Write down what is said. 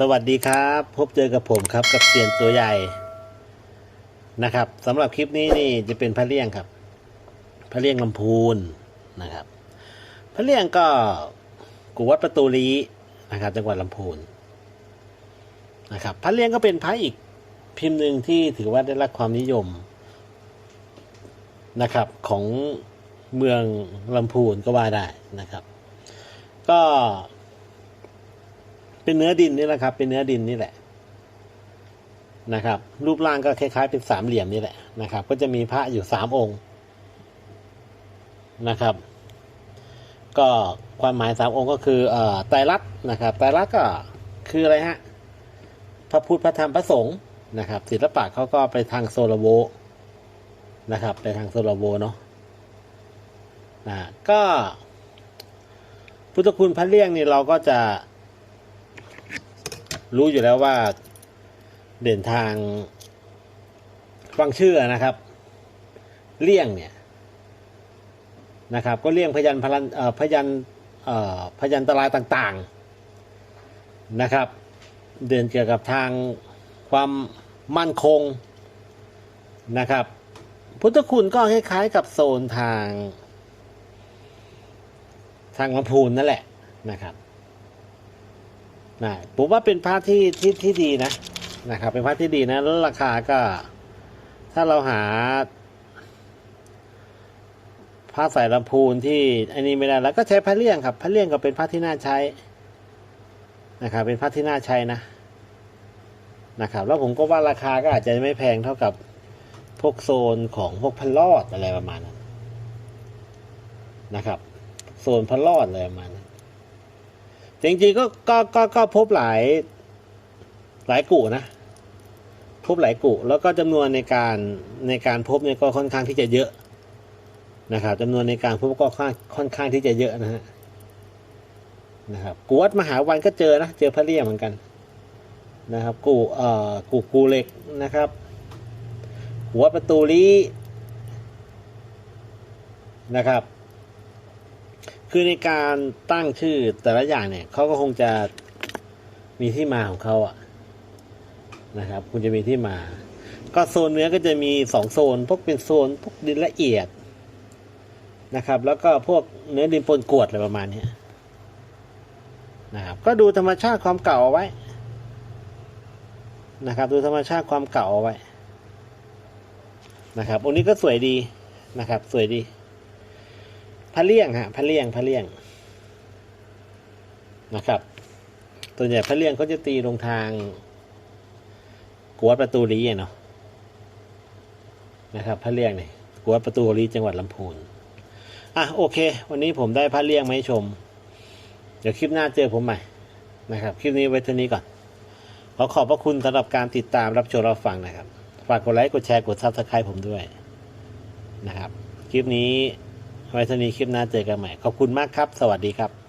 สวัสดีครับ พบเจอกับผมครับกับเซียนตัวใหญ่นะครับสำหรับคลิปนี้นี่จะเป็นพระเลี่ยงครับ พระเลี่ยงลำพูนนะครับ พระเลี่ยงก็กูวัดประตูลีนะครับ จังหวัดลำพูนนะครับ พระเลี่ยงก็เป็นพระอีกพิมพ์หนึ่งที่ถือว่าได้รับความนิยมนะครับของเมืองลำพูนก็ว่าได้นะครับ ก็ เป็นเนื้อดินนี่แหละครับ เป็นเนื้อดินนี่แหละนะครับ รูปร่างก็คล้ายๆ เป็นสามเหลี่ยมนี่แหละนะครับ ก็จะมีพระอยู่สามองค์นะครับ ก็ความหมายสามองค์ก็คือเอ่อไตรลักษณ์นะครับไตรลักษณ์ก็คืออะไรฮะพระพุทธพระธรรมพระสงฆ์นะครับ ศิลปะเขาก็ไปทางโซโลโวนะครับ ไปทางโซโลโวเนาะนะก็พุทธคุณพระเลี่ยงนี่เราก็จะ รู้อยู่แล้วว่าเด่นทางฟังชื่อนะครับ เลี่ยงเนี่ยนะครับ ก็เลี่ยงพยันพลันพยันพยันตรายต่างๆนะครับ เด่นเกี่ยวกับทางความมั่นคงนะครับ พุทธคุณก็คล้ายๆกับโซนทาง ทางลำพูนนั่นแหละนะครับ นะผมว่าเป็นพระที่ที่ที่ดีนะนะครับ เป็นพระที่ดีนะแล้วราคาก็ถ้าเราหาผ้าใส่ลำพูนที่อันนี้ไม่ได้แล้วก็ใช้พระเลี่ยงครับพระเลี่ยงก็เป็นพระที่น่าใช้นะครับ เป็นพระที่น่าใช้นะนะครับ แล้วผมก็ว่าราคาก็อาจจะไม่แพงเท่ากับพวกโซนของพวกพันลอดอะไรประมาณนั้นนะครับ โซนพันลอดอะไรประมาณนั้น จริงๆก็ก็ก็ก็พบหลายหลายกุนะ พบหลายกุแล้วก็จำนวนในการในการพบเนี่ยก็ค่อนข้างที่จะเยอะนะครับจำนวนในการพบก็ค่อนค่อนข้างที่จะเยอะนะฮะนะครับกูวัดมหาวันก็เจอนะเจอพระเลี่ยมเหมือนกันนะครับกูเอ่อกูกูเหล็กนะครับ หัวประตูลีนะครับ คือในการตั้งชื่อแต่ละอย่างเนี่ยเขาก็คงจะมีที่มาของเขาอะนะครับคุณจะมีที่มา ก็โซนเนื้อก็จะมีสองโซน พวกเป็นโซนพวกดินละเอียดนะครับ แล้วก็พวกเนื้อดินปนกรวดอะไรประมาณนี้นะครับ ก็ดูธรรมชาติความเก่าเอาไว้นะครับ ดูธรรมชาติความเก่าเอาไว้นะครับองค์นี้ก็สวยดีนะครับ สวยดี พระเลี่ยงฮะพระเลี่ยงพระเลี่ยงนะครับตัวใหญ่พระเลี่ยงเขาจะตีลงทางกวดประตูรีเนาะนะครับพระเลี่ยงเนี่ยกวดประตูรีจังหวัดลำพูนอะโอเค วันนี้ผมได้พระเลี่ยงมาให้ชม เดี๋ยวคลิปหน้าเจอผมใหม่นะครับ คลิปนี้ไว้เท่านี้ก่อน ขอขอบพระคุณสำหรับการติดตามรับชมรับฟังนะครับ ฝากกดไลค์กดแชร์กดซับสไครต์ผมด้วยนะครับ คลิปนี้ ไว้เท่านี้คลิปหน้าเจอกันใหม่ ขอบคุณมากครับ สวัสดีครับ